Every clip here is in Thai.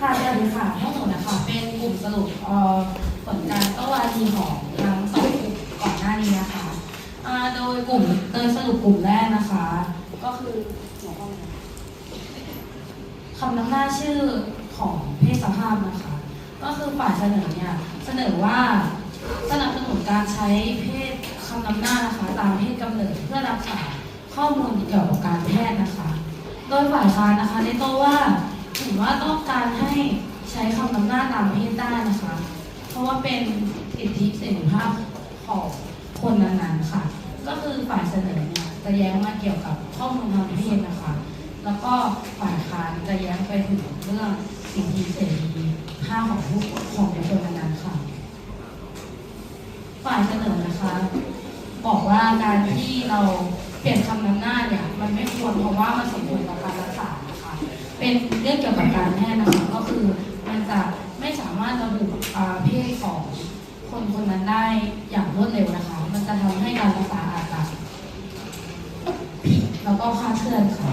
ค่ะสวัสดีค่ะทั้งหมดนะคะ เป็นกลุ่มสรุปผลการโต้วาทีของทั้งสองกลุ่มก่อนหน้านี้นะคะโดยกลุ่มโดยสรุปกลุ่มแรกนะคะ ก็คือหัวข้อคำนำหน้าชื่อของเพศสภาพนะคะ ก็คือฝ่ายเสนอเนี่ยเสนอว่าสนับสนุนการใช้เพศคำนำหน้านะคะตามเพศกำเนิดเพื่อรักษาข้อมูลเกี่ยวกับการแพทย์นะคะ โดยฝ่ายค้านนะคะได้โต้ว่า ถือว่าต้องการให้ใช้คำนำหน้าตามเพศได้นะคะ เพราะว่าเป็นสิทธิเสรีภาพของคนนั้นๆค่ะ ก็คือฝ่ายเสนอเนี่ยจะแย้งมาเกี่ยวกับข้อมูลทางเพศนะคะ แล้วก็ฝ่ายค้านจะแย้งไปถึงเรื่องสิทธิเสรีภาพของผู้ของบุคคลนั้นๆค่ะ ฝ่ายเสนอนะคะ บอกว่าการที่เราเปลี่ยนคำนำหน้าเนี่ยมันไม่ควรเพราะว่ามันส่งผลต่อการก เป็นเรื่องเกี่ยวกับการแพทย์นะคะก็คือมันจะไม่สามารถระบุเพศของคนคนนั้นได้อย่างรวดเร็วนะคะ มันจะทำให้การรักษาอาจจะผิดแล้วก็คลาดเคลื่อนค่ะ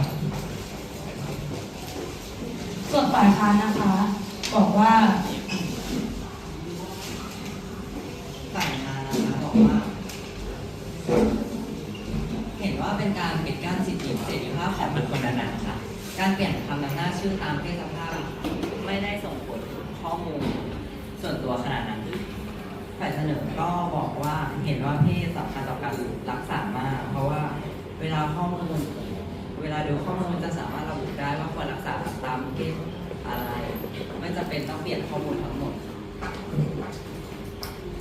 ส่วนฝ่ายค้านนะคะ บอกว่า ฝ่ายค้านนะคะบอกว่า เห็นว่าเป็นการปิดกั้นสิทธิเสรีภาพของบุคคลนั้นๆค่ะ การเปลี่ยนคำนำหน้าชื่อตามเพศสภาพ ไม่ได้ส่งผลข้อมูล ส่วนตัวขนาดนั้นฝ่ายเสนอก็บอกว่าเห็นว่าเพศสำคัญต่อการรักษามาก เพราะว่าเวลาข้อมูล เวลาดูข้อมูลจะสามารถระบุได้ว่าควรรักษาตามเพศอะไร ไม่จำเป็นต้องเปลี่ยนข้อมูลทั้งหมด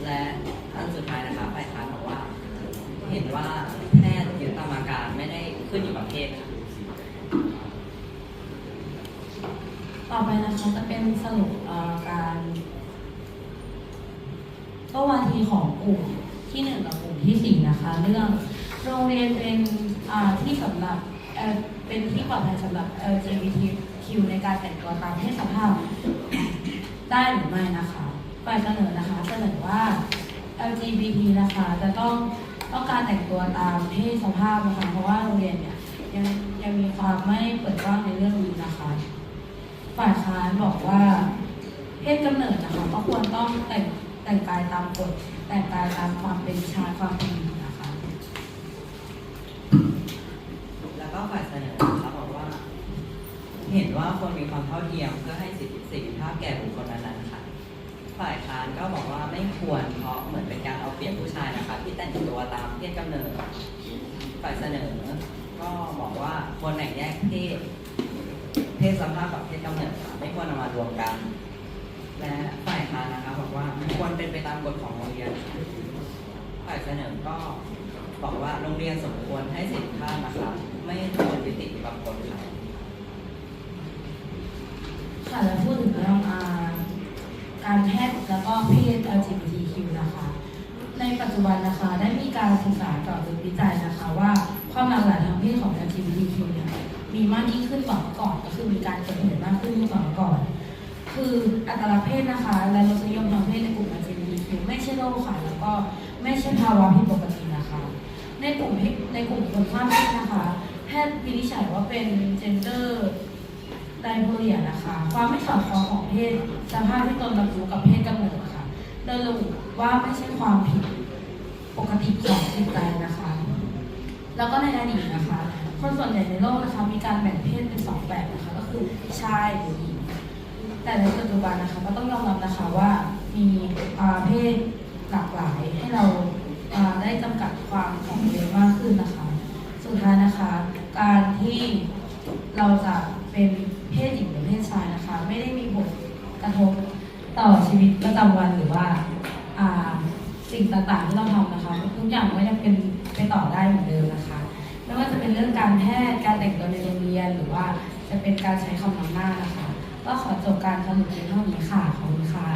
และอันสุดท้ายนะคะฝ่ายค้านบอกว่า เห็นว่าแพทย์ยึดตามอาการไม่ได้ขึ้นอยู่กับเพศค่ะ ต่อไปนะคะจะเป็นสรุปการโต้วาทีของกลุ่มที่หนึ่งกับกลุ่มที่สี่นะคะ เรื่องโรงเรียนเป็นที่สำหรับเเป็นที่ปลอดภัยสำหรับ LGBTQ ในการแต่งตัวตามเพศสภาพได้หรือไม่นะคะฝ่ายเสนอนะคะเสนอว่า LGBT นะคะจะต้องต้องการแต่งตัวตามเพศสภาพนะคะเพราะว่าโรงเรียนเนี่ยยังยังมีความไม่เปิดกว้างในเรื่องนี้นะคะ ฝ่ายค้านบอกว่า เพศกำเนิดนะคะก็ควรต้องแต่งแต่งกายตามกฎแต่งกายตามความเป็นชายความเป็นหญิงนะคะ แล้วก็ฝ่ายเสนอนะคะบอกว่า เห็นว่าควรมีความเท่าเทียมเพื่อให้สิทธิเสรีภาพแก่บุคคลนั้นๆค่ะ ฝ่ายค้านก็บอกว่าไม่ควรเพราะเหมือนเป็นการเอาเปรียบผู้ชายนะคะ ที่แต่งตัวตามเพศกำเนิด ฝ่ายเสนอก็บอกว่าควรแบ่งแยกเพศ เพศสภาพกับเพศกำเนิดไม่ควรเอามารวมกัน และฝ่ายค้านนะคะบอกว่าควรเป็นไปตามกฎของโรงเรียนฝ่ายเสนอก็บอกว่าโรงเรียนสมควรให้สิทธิภาพนะคะไม่ควรยึดติดกับกฎค่ะค่ะแล้วพูดถึงเรื่องการแพทย์แล้วก็เพศ LGBTQ นะคะ ในปัจจุบันนะคะได้มีการศึกษาเจาะลึกวิจัยนะคะว่าความหลากหลายทางเพศของ LGBTQ เนี่ย มีมากยิ่งขึ้นกว่าก่อนก็คือมีการเปิดเผยมากขึ้นกว่าเมื่อก่อน คืออัตลักษณ์เพศนะคะ และรสนิยมทางเพศในกลุ่ม LGBTQ ไม่ใช่โรคค่ะแล้วก็ไม่ใช่ภาวะผิดปกตินะคะ ในกลุ่มในกลุ่มคนข้ามเพศนะคะ แพทย์วินิจฉัยว่าเป็น gender ไดโพเลียนะคะ ความไม่สอดคล้องของเพศสภาพที่ตนรับรู้กับเพศกำเนิดค่ะโดยระบุว่าไม่ใช่ความผิดปกติของจิตใจนะคะ แล้วก็ในอดีตนะคะ คนส่วนใหญ่ในโลกนะคะมีการแบ่งเพศเป็นสองแบบนะคะก็คือชายหรือหญิงแต่ในปัจจุบันนะคะก็ต้องยอมรับนะคะว่ามีเพศหลากหลายให้เราได้จำกัดความของตัวเองมากขึ้นนะคะ สุดท้ายนะคะ การที่เราจะเป็นเพศหญิงหรือเพศชายนะคะ ไม่ได้มีผลกระทบต่อชีวิตประจำวันหรือว่าสิ่งต่างๆที่เราทำนะคะทุกอย่างก็ยังเป็นไปต่อได้เหมือนเดิมนะคะ จะเป็นเรื่องการแพทย์ การแต่งตัวในโรงเรียน หรือว่าจะเป็นการใช้คำนำหน้านะคะ ก็ขอจบการสรุปเพียงเท่านี้ค่ะ ขอบคุณค่ะ